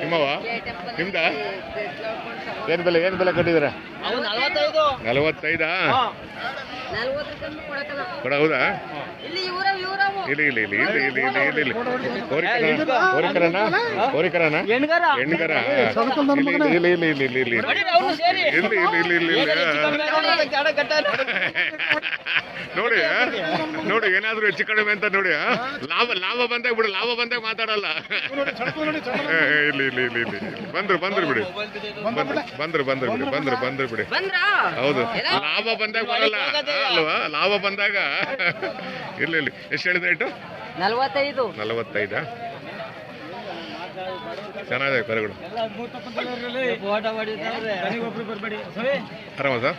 ನಿಮ್ಮವ ನಿಮ್ದ ಏನ್ ಬೆಲೆ ಏನ್ ಬೆಲೆ ಕಟ್ಟಿದಿರ ನಲ್ವತ್ತೈದು ಕೊಡ ಹೌದಾ ಇಲ್ಲಿ ಇಲ್ಲಿ ಇಲ್ಲಿ ಇಲ್ಲಿ ಇಲ್ಲಿ ಇಲ್ಲಿ ಇಲ್ಲಿ ಇಲ್ಲಿ ಇಲ್ಲಿ ಹೋರಿಕರನ ಹೋರಿಕರನ ಇಲ್ಲಿ ಹೆಣ್ಗರ ಇಲ್ಲಿ ಇಲ್ಲಿ ಇಲ್ಲಿ ಇಲ್ಲಿ ಇಲ್ಲಿ ಇಲ್ಲಿ ನೋಡಿ ಅವ್ರು ಸೇರಿ ಇಲ್ಲಿ ಇಲ್ಲಿ ಇಲ್ಲಿ ಇಲ್ಲಿ ಇಲ್ಲಿ ನೋಡಿ? ನೋಡಿ ಏನಾದ್ರು ಹೆಚ್ಚು ಕಡಿಮೆ ಅಂತ ನೋಡಿ? ಲಾಭ ಲಾಭ ಬಂದಾಗ ಬಿಡು ಲಾಭ ಬಂದಾಗ ಮಾತಾಡಲ್ಲ. ಇಲ್ಲಿ ಇಲ್ಲಿ ಇಲ್ಲಿ ಇಲ್ಲಿ. ಬಂದ್ರು ಬಂದ್ರು ಬಿಡಿ. ಬಂದ್ರು ಬಂದ್ರು ಬಂದ್ರು ಬಿಡಿ ಬಂದ್ರು ಬಂದ್ರು ಬಿಡಿ. ಬಂದ್ರ? ಹೌದು. ಲಾಭ ಬಂದಾಗ ಬರಲ್ಲ. ಅಲ್ವಾ? ಲಾಭ ಬಂದಾಗ. ಇಲ್ಲಿ ಇಲ್ಲಿ. ಎಷ್ಟು ಹೇಳಿದ್ರೆ ಇಟ್ಟು ನಲ್ವತ್ತೈದು. ನಲವತ್ತೈದಾ? ಚೆನ್ನಾಗಿದೆ ಕರೆಗಳು. ಆರಾಮ sir?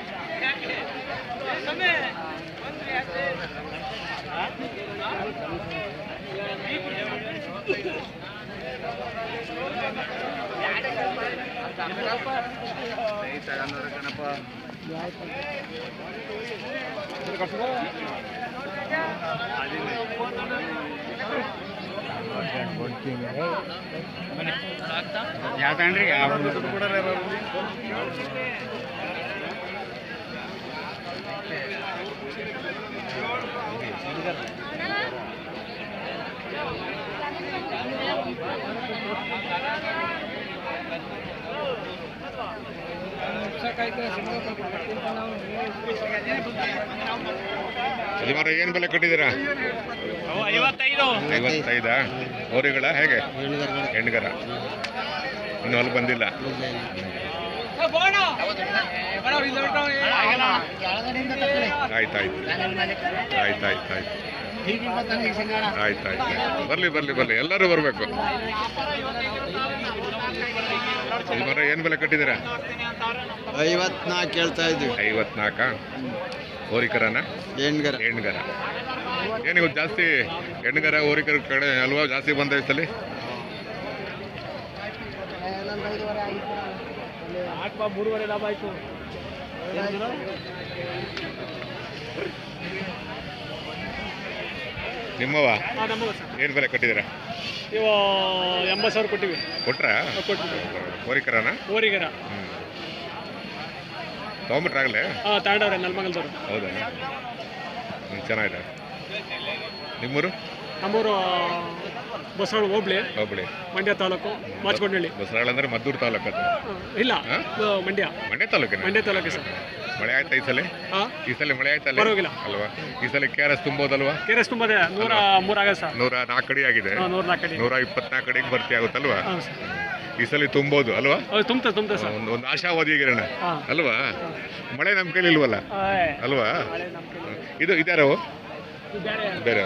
camera pa. Ay, tagano ra kana pa. ಯಾಕಂದ್ರೆ ಯಾವ ಕೂಡ ಹುಡುಗರ ಯಜಮಾನ ಏನು ಬೆಲೆ ಕೊಟ್ಟಿದ್ದೀರಾ? ಐವತ್ತೈದು. ಹೋರಿಗಳ ಹೇಗೆ? ಹೆಣ್ಗರ. ಇನ್ನು ಅಲ್ಲಿ ಬಂದಿಲ್ಲ. ಆಯ್ತಾಯ್ತು ಆಯ್ತು. ಆಯ್ತು ಬರ್ಲಿ ಆಯ್ತು. ಆಯ್ತು ಆಯ್ತು. ಬರಲಿ ಬರಲಿ ಬರಲಿ. ಎಲ್ಲರೂ ಬರಬೇಕು. ಯಜಮಾನ ಏನು ಬೆಲೆ ಕಟ್ಟಿದ್ದೀರಾ? ಐವತ್ನಾಲ್ಕು ಹೇಳ್ತಾ ಇದ್ದೀವಿ. ಐವತ್ನಾಲ್ಕ? ಹೋರಿಕರನ? ಹೆಣ್ಗರ. ಹೆಣ್ಗರ. ಏನು ಇವತ್ತು ಜಾಸ್ತಿ ಹೆಣ್ಗರ ಹೋರಿಕರ ಕಡೆ ಅಲ್ವಾ ಜಾಸ್ತಿ ಬಂದ ಅಲ್ಲಿ ಸಲ ಮೂರುವರೆ ಲಾಭ ಆಯ್ತು ನಿಮ್ಮವ ಏನು ಬೆಲೆ ಕೊಟ್ಟಿದ್ದೀರಾ? ಇವ ಎಂಬತ್ತು ಸಾವಿರ ಕೊಟ್ಟಿವಿ. ಕೊಟ್ರಾ? ಓರಿಗೆರ ಹ್ಞೂ ತೊಗೊಂಬಿಟ್ರಾಗಲೇ ಹಾಂ ತಾಂಡವ್ರೆ ನಲ್ಮಗಲ್ದವ್ರು. ಹೌದಾ? ಹ್ಞೂ ಚೆನ್ನಾಗಿದೆ. ನಿಮ್ಮೂರು? ನಮ್ಮೂರು ಬಸವಳ ಹೋಬ್ಳಿ. ಹೋಬಳಿ. ಮಂಡ್ಯ ತಾಲೂಕು ಮಾಚಗೊಂಡಳ್ಳಿ ಬಸರಾಳ ಅಂದ್ರೆ ಮದ್ದೂರು ತಾಲೂಕು ಅದು. ಇಲ್ಲ ಮಂಡ್ಯ. ಮಂಡ್ಯ ತಾಲೂಕಿನ? ಮಂಡ್ಯ ತಾಲೂಕು ಸರ್. ಮಳೆ ಆಯ್ತಾ ಈ ಸಲ? ಹಾಂ ಈ ಸಲ ಮಳೆ ಆಯ್ತಾ ಪರವಾಗಿಲ್ಲ. ಅಲ್ವಾ? ಈ ಸಲ ಕೆ ಆರ್ ಎಸ್ ತುಂಬೋದಲ್ವಾ? ಕೆ ಆರ್ ಎಸ್ ತುಂಬದೆ ನೂರ ಮೂರಾಗ ಸರ್. ನೂರ ನಾಲ್ಕು ಅಡಿ ಆಗಿದೆ. ಹಾಂ ನೂರ ನಾಲ್ಕು ಅಡಿ ನೂರ ಇಪ್ಪತ್ನಾಲ್ಕು ಅಡಿಗೆ ಭರ್ತಿ ಆಗುತ್ತಲ್ವಾ? ಹಾಂ ಸರ್. ಈ ಸಲ ತುಂಬೋದು ಅಲ್ವಾ? ಹೌದು ತುಂಬ ತುಂಬ್ತದೆ ಸರ್. ಒಂದು ಒಂದು ಆಶಾವಾದಿಗಿರೋಣ ಅಲ್ವಾ? ಮಳೆ ನಮ್ಮ ಕೈಲಿ ಇಲ್ವಲ್ಲ ಅಲ್ವಾ. ಇದು ಇದಾರವು ಇದು ಬೇರೆ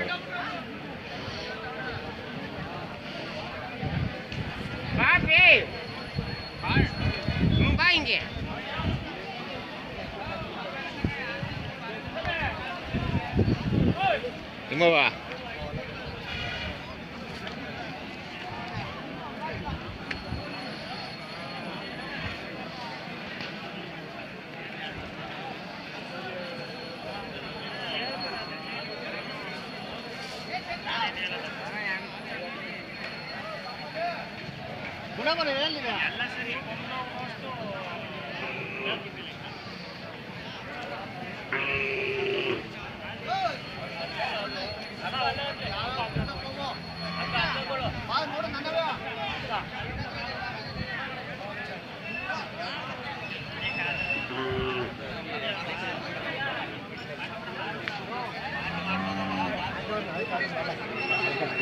Димова.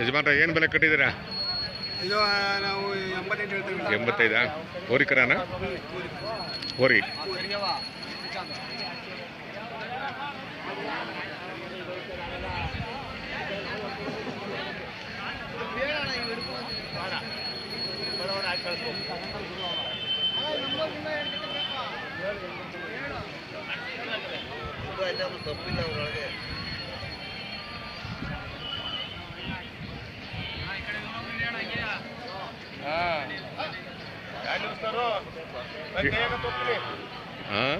ಯಜಮಾನ್ರ ಏನು ಬೆಲೆ ಕಟ್ಟಿದ್ದೀರಾ? ಇದು ನಾವು ಎಂಬತ್ತೆಂಟು ಹೇಳ್ತೀವಿ. ಎಂಬತ್ತೈದಾ? ಹೋರಿಕರನ? ಹೋರಿ. ಹಾಂ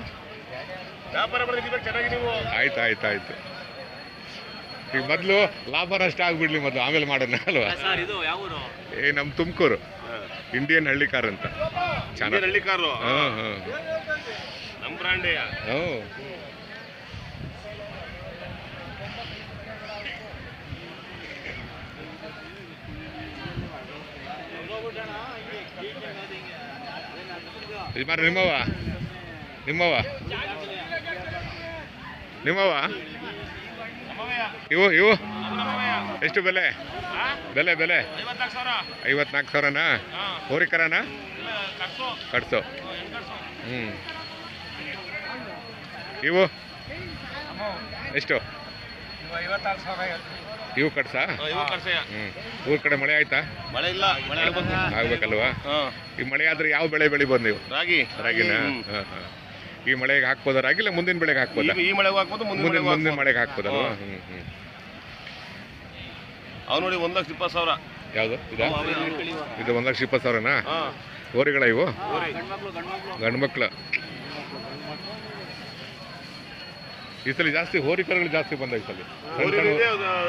ಆಯ್ತು ಆಯ್ತು ಆಯ್ತು. ಈಗ ಮೊದಲು ಲಾಭ ನಷ್ಟ ಆಗ್ಬಿಡ್ಲಿ ಮೊದಲು ಆಮೇಲೆ ಮಾಡೋಣ ಅಲ್ವಾ? ಏ ನಮ್ಮ ತುಮಕೂರು. ಇಂಡಿಯನ್ ಹಳ್ಳಿ ಕಾರ್ ಅಂತ. ಚೆನ್ನಾಗಿ ಹಳ್ಳಿ ಕಾರು? ಹಾಂ ಹಾಂ. ನಮ್ ಬ್ರಾಂಡೇ ಹ್ಞೂ ಯಜಮಾನ ನಿಮ್ಮವ ನಿಮ್ಮವ ನಿಮ್ಮವ ಇವು ಇವು? ಎಷ್ಟು ಬೆಲೆ? ಬೆಲೆ ಬೆಲೆ? ಐವತ್ನಾಲ್ಕು ಸಾವಿರನಾ? ಹೋರಿಕರನಾ? ಕಟ್ಸು. ಹ್ಞೂ ಇವು? ಎಷ್ಟು? ಐವತ್ತಾರು ಸಾವಿರ ಇವು ಕಟ್ಸಾ? ಇವು ಊರ್ ಹ್ಞೂ ಊರ ಕಡೆ ಮಳೆ ಆಯ್ತಾ? ಮಳೆ ಇಲ್ಲ ಮಳೆ ಆಗ್ಬೇಕು ಆಗ್ಬೇಕಲ್ವಾ? ಈ ಮಳೆ ಆದ್ರೆ ಯಾವ ಬೆಳೆ ಬೆಳಿಬೋದು ನೀವು? ರಾಗಿ. ರಾಗಿನ? ಹ್ಮ್. ಈ ಮಳೆಗೆ ಹಾಕ್ಬೋದ ರಾಗಿ ಇಲ್ಲ ಮುಂದಿನ ಬೆಳೆಗೆ ಹಾಕ್ಬೋದ? ಈ- ಮಳೆಗೆ ಹಾಕ್ಬೋದು ಮುಂದಿನ ಮುಂದಿನ ಮಳೆಗೂ ಹಾಕ್ಬೋದು. ಮಳೆಗೆ ಹಾಕ್ಬೋದ ಹ್ಮ್ ಅವ್ ನೋಡಿ ಒಂದ್ ಲಕ್ಷ ಇಪ್ಪತ್ತು ಸಾವಿರ. ಯಾವುದು? ಇದಾ? ಇದು ಒಂದ್ ಲಕ್ಷ ಇಪ್ಪತ್ತು ಸಾವಿರನಾ? ಓರಿಗಳ ಹೋರಿಗಳ ಇವು? ಹೋರಿ. ಈ ಸಲ ಜಾಸ್ತಿ ಹೋರಿಕರುಗಳು ಜಾಸ್ತಿ ಬಂದ ಈ ಸಲ.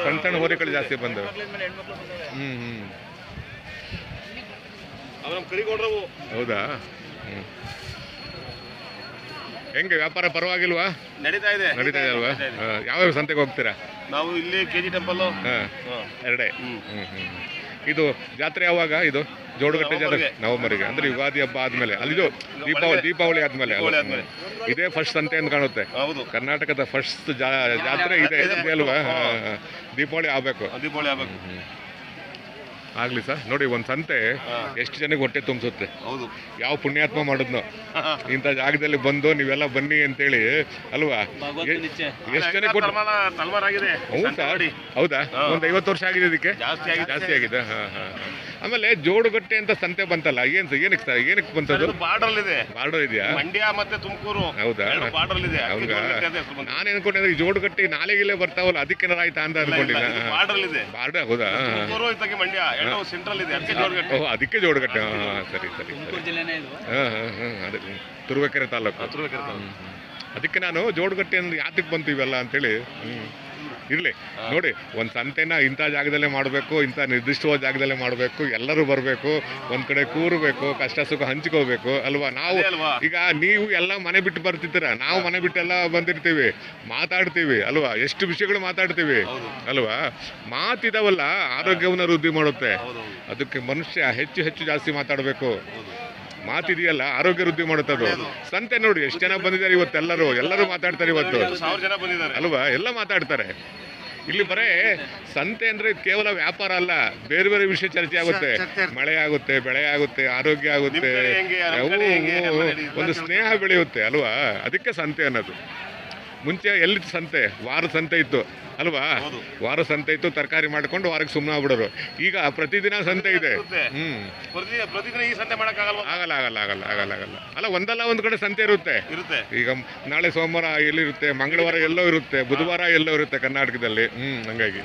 ಸಣ್ಣ ಸಣ್ಣ ಸಣ್ಣ ಜಾಸ್ತಿ ಬಂದವು. ಹ್ಞೂ ಹ್ಞೂ ಹೌದಾ? ಹ್ಞೂ ಹೆಂಗೆ ವ್ಯಾಪಾರ ಪರವಾಗಿಲ್ವಾ? ನಡೀತಾ ಇದೆ. ನಡೀತಾ ಇದೆ ಅಲ್ವಾ. ಯಾವ್ಯಾವ ಸಂತೆಗೆ ಹೋಗ್ತೀರಾ? ನಾವು ಇಲ್ಲಿ ಕೆ ಜಿ ಟೆಂಪಲ್ ಎರಡೇ. ಹ್ಞೂ ಹ್ಞೂ ಇದು ಜಾತ್ರೆ ಯಾವಾಗ ಇದು? ಜೋಡುಗಟ್ಟೆ ಜಾತ್ರೆ ನವಂಬರ್ಗೆ. ಅಂದ್ರೆ ಯುಗಾದಿ ಹಬ್ಬ ಆದ್ಮೇಲೆ. ಅಲ್ಲಿ ದೀಪಾವಳಿ ದೀಪಾವಳಿ ಆದ್ಮೇಲೆ ಇದೇ ಫಸ್ಟ್ ಸಂತೆ ಅಂತ ಕಾಣುತ್ತೆ? ಹೌದು. ಕರ್ನಾಟಕದ ಫಸ್ಟ್ ಜಾತ್ರೆ ಇದೆ ಇದೆ ಅಲ್ವಾ. ದೀಪಾವಳಿ ಆಗ್ಬೇಕು. ದೀಪಾವಳಿ ಆಗ್ಬೇಕು. ಆಗ್ಲಿ ಸರ್. ನೋಡಿ ಒಂದ್ ಸಂತೆ. ಎಷ್ಟು ಜನಕ್ಕೆ ಹೊಟ್ಟೆ ತುಂಬಿಸುತ್ತೆ? ಹೌದು. ಯಾವ ಪುಣ್ಯಾತ್ಮ ಮಾಡಿದ್ನೋ? ಇಂಥ ಜಾಗದಲ್ಲಿ ಬಂದು ನೀವೆಲ್ಲ ಬನ್ನಿ ಅಂತೇಳಿ ಅಲ್ವಾ? ಎಷ್ಟು ಆಗಿದೆ ಹೌದಾ. ಒಂದ್ ಐವತ್ತು ವರ್ಷ ಆಗಿದೆ ಇದಕ್ಕೆ? ಜಾಸ್ತಿ ಆಗಿದೆ. ಜಾಸ್ತಿ ಆಗಿದೆ. ಹಾ ಹಾ ಹಾ. ಆಮೇಲೆ ಜೋಡುಗಟ್ಟೆ ಅಂತ ಸಂತೆ ಬಂತಲ್ಲ ಏನ್ ಏನಕ್ಕೆ ಸ- ಏನಕ್ಕೆ ಬಂತದ್ದು ಬಾರ್ಡರ್ ಇದೆ ಬಾರ್ಡರ್ ಇದೆಯಾ? ಮಂಡ್ಯ ಮತ್ತೆ ತುಮಕೂರು. ಹೌದಾ? ಬಾರ್ಡರ್ ಇದೆ ನಾನು ಅನ್ಕೊಂಡೆ ಈ ಜೋಡುಗಟ್ಟೆ ನಾಲೆಗೆ ಬರ್ತಾವಲ್ಲ ಅದಕ್ಕೆ ಆಯ್ತಾ ಅಂತ ಅನ್ಕೊಂಡಿಲ್ಲ. ಬಾರ್ಡರ್ ಇದೆ ಬಾರ್ಡರ್ ಹೌದಾ. ತುಮಕೂರು ಇತ್ತಾಗೆ ಮಂಡ್ಯ. ಎರಡು ಸೆಂಟ್ರಲ್ ಇದೆ ಅದಕ್ಕೆ ಜೋಡಗಟ್ಟೆ. ಓ ಅದಕ್ಕೆ ಜೋಡುಗಟ್ಟೆ. ಹಾ ಹಾ, ಸರಿ ಸರಿ ಸರಿ. ಜಿಲ್ಲೆನೇ ಇದು. ಹಾ ಹಾ ಹಾ ಅದೇ. ತುರುವೇಕೆರೆ ತಾಲೂಕು. ಹ್ಮ್, ಹ್ಮ್. ಅದಕ್ಕೆ ನಾನು ಜೋಡುಗಟ್ಟೆ ಅಂದ್ರೆ ಯಾತಕ್ಕೆ ಬಂತು ಇವೆಲ್ಲ ಅಂತೇಳಿ ಹ್ಮ್. ಇರ್ಲಿ. ನೋಡಿ ಒಂದು ಸಂತೆನ ಇಂಥ ಜಾಗದಲ್ಲೇ ಮಾಡಬೇಕು ಇಂಥ ನಿರ್ದಿಷ್ಟವಾದ ಜಾಗದಲ್ಲೇ ಮಾಡಬೇಕು ಎಲ್ಲರೂ ಬರಬೇಕು ಒಂದು ಕಡೆ ಕೂರಬೇಕು ಕಷ್ಟ ಸುಖ ಹಂಚಿಕೋಬೇಕು ಅಲ್ವಾ? ನಾವು? ಈಗ ನೀವು ಎಲ್ಲ ಮನೆ ಬಿಟ್ಟು ಬರ್ತಿದ್ದೀರಾ? ನಾವು ಮನೆ ಬಿಟ್ಟೆಲ್ಲ ಬಂದಿರ್ತೀವಿ ಮಾತಾಡ್ತೀವಿ ಅಲ್ವಾ? ಎಷ್ಟು ವಿಷಯಗಳು ಮಾತಾಡ್ತೀವಿ ಅಲ್ವಾ? ಮಾತಿದಾವಲ್ಲ ಆರೋಗ್ಯವನ್ನು ವೃದ್ಧಿ ಮಾಡುತ್ತೆ. ಅದಕ್ಕೆ ಮನುಷ್ಯ ಹೆಚ್ಚು ಹೆಚ್ಚು ಜಾಸ್ತಿ ಮಾತಾಡಬೇಕು. ಮಾತಿದೆಯಲ್ಲ ಆರೋಗ್ಯ ವೃದ್ಧಿ ಮಾಡುತ್ತೆ ಅದು ಸಂತೆ ನೋಡಿ ಎಷ್ಟು ಜನ ಬಂದಿದ್ದಾರೆ ಇವತ್ತೆಲ್ಲರೂ ಎಲ್ಲರೂ ಮಾತಾಡ್ತಾರೆ ಇವತ್ತು. ಸಾವಿರ ಜನ ಬಂದಿದ್ದಾರೆ. ಅಲ್ವಾ? ಎಲ್ಲ ಮಾತಾಡ್ತಾರೆ. ಇಲ್ಲಿ ಬರೇ ಸಂತೆ ಅಂದ್ರೆ ಇದು ಕೇವಲ ವ್ಯಾಪಾರ ಅಲ್ಲ ಬೇರೆ ಬೇರೆ ವಿಷಯ ಚರ್ಚೆ ಆಗುತ್ತೆ. ಮಳೆ ಆಗುತ್ತೆ ಬೆಳೆ ಆಗುತ್ತೆ ಆರೋಗ್ಯ ಆಗುತ್ತೆ. ಒಂದು ಸ್ನೇಹ ಬೆಳೆಯುತ್ತೆ ಅಲ್ವಾ? ಅದಕ್ಕೆ ಸಂತೆ ಅನ್ನೋದು. ಮುಂಚೆ ಎಲ್ಲಿ ಸಂತೆ? ವಾರ ಸಂತೆ ಇತ್ತು. ಅಲ್ವಾ? ವಾರ ಸಂತೆ ಇತ್ತು ತರಕಾರಿ ಮಾಡ್ಕೊಂಡು ವಾರಕ್ಕೆ ಸುಮ್ಮನೆ ಆಗ್ಬಿಡೋರು. ಈಗ ಪ್ರತಿದಿನ ಸಂತೆ ಇದೆ. ಹ್ಮ್. ಪ್ರತಿದಿನ ಈ ಸಂತೆ ಮಾಡಕ್ಕಾಗಲ್ಲ ಆಗಲ್ಲ ಆಗಲ್ಲ ಆಗಲ್ಲ ಆಗಲ್ಲ ಆಗಲ್ಲ. ಅಲ್ಲ ಒಂದಲ್ಲ ಒಂದ್ ಕಡೆ ಸಂತೆ ಇರುತ್ತೆ. ಇರುತ್ತೆ. ಈಗ ನಾಳೆ ಸೋಮವಾರ ಎಲ್ಲಿರುತ್ತೆ? ಮಂಗಳವಾರ ಎಲ್ಲೋ ಇರುತ್ತೆ. ಬುಧವಾರ ಎಲ್ಲೋ ಇರುತ್ತೆ ಕರ್ನಾಟಕದಲ್ಲಿ. ಹ್ಮ್ ಹಂಗಾಗಿ.